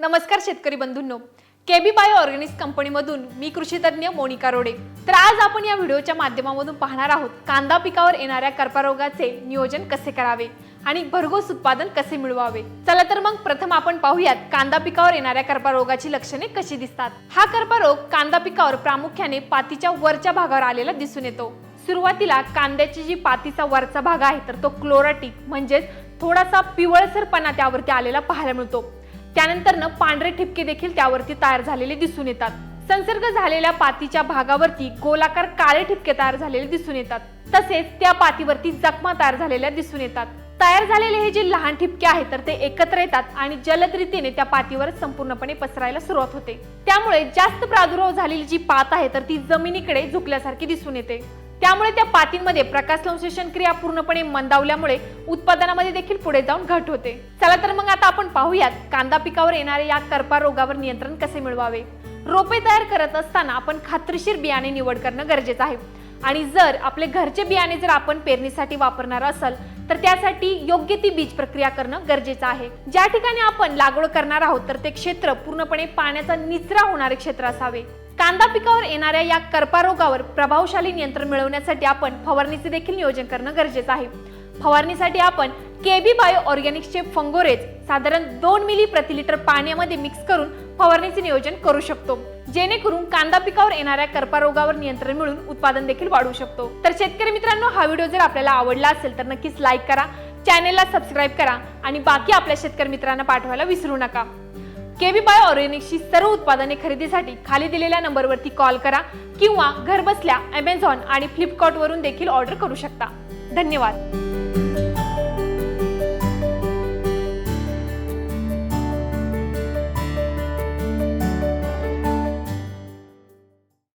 नमस्कार शेतकरी बंधूंनो. केबी बायो ऑर्गॅनिक्स कंपनीमधून मी कृषीतज्ञ मोनिका रोडे. तर आज आपण या व्हिडिओच्या माध्यमामधून पाहणार आहोत कांदा पिकावर येणाऱ्या कर्करोगाचे नियोजन कसे करावे आणि भरघोस उत्पादन कसे मिळवावे. चला तर मग प्रथम आपण पाहूयात कांदा पिकावर येणाऱ्या कर्करोगाची लक्षणे कशी दिसतात. हा कर्करोग कांदा पिकावर प्रामुख्याने पातीच्या वरच्या भागावर आलेला दिसून येतो. सुरुवातीला कांद्याची जी पातीचा वरचा भाग आहे तर तो क्लोराटिक म्हणजेच थोडासा पिवळसरपणा त्यावरती आलेला पाहायला मिळतो. त्यानंतर पांढरे ठिपके देखील त्यावरती तयार झालेले दिसून येतात. संसर्ग झालेल्या पातीच्या भागावरती गोलाकार काळे ठिपके तयार झालेले दिसून येतात. तसेच त्या पातीवरती जखमा तयार झालेल्या दिसून येतात. तयार झालेले हे जे लहान ठिपके आहेत तर ते एकत्र येतात आणि जलद रीतीने त्या पातीवर संपूर्णपणे पसरायला सुरुवात होते. त्यामुळे जास्त प्रादुर्भाव झालेली जी पात आहे तर ती जमिनीकडे झुकल्यासारखी दिसून येते. त्यामुळे त्या पातींमध्ये प्रकाश संश्लेषण क्रिया पूर्णपणे मंदावल्यामुळे उत्पादनामध्ये देखील पुढे जाऊन घट होते. चला तर मग आता आपण पाहूयात कांदा पिकावर येणाऱ्या या करपा रोगावर नियंत्रण कसे मिळवावे? रोपे तयार करत असताना आपण खात्रीशीर बियाणे निवड करणं गरजेचं आहे. आणि जर आपले घरचे बियाणे जर आपण पेरणीसाठी वापरणार असाल तर त्यासाठी योग्य ती बीज प्रक्रिया करणं गरजेचं आहे. ज्या ठिकाणी आपण लागवड करणार आहोत तर ते क्षेत्र पूर्णपणे पाण्याचा निचरा होणारे क्षेत्र असावे. कांदा पिकावर येणाऱ्या या कर्पारोगावर प्रभावशाली नियंत्रण मिळवण्यासाठी आपण फवारणीचे देखील नियोजन करणं गरजेचं आहे. फवारणीसाठी आपण केबी बायो ऑर्गॅनिक्सचे फंगोरेज साधारण दोन मिली प्रति लिटर पाण्यामध्ये मिक्स करून फवारणीचे नियोजन करू शकतो. जेणेकरून कांदा पिकावर येणाऱ्या कर्पारोगावर नियंत्रण मिळून उत्पादन देखील वाढवू शकतो. तर शेतकरी मित्रांनो हा व्हिडिओ जर आपल्याला आवडला असेल तर नक्कीच लाईक करा चॅनेलला सबस्क्राईब करा आणि बाकी आपल्या शेतकरी मित्रांना पाठवायला विसरू नका. केबी बाय ऑर्गेनिकची सर्व उत्पादने खरेदीसाठी खाली दिलेल्या नंबरवरती कॉल करा किंवा घरबसल्या अमेझॉन आणि फ्लिपकार्टवरून देखील ऑर्डर करू शकता. धन्यवाद.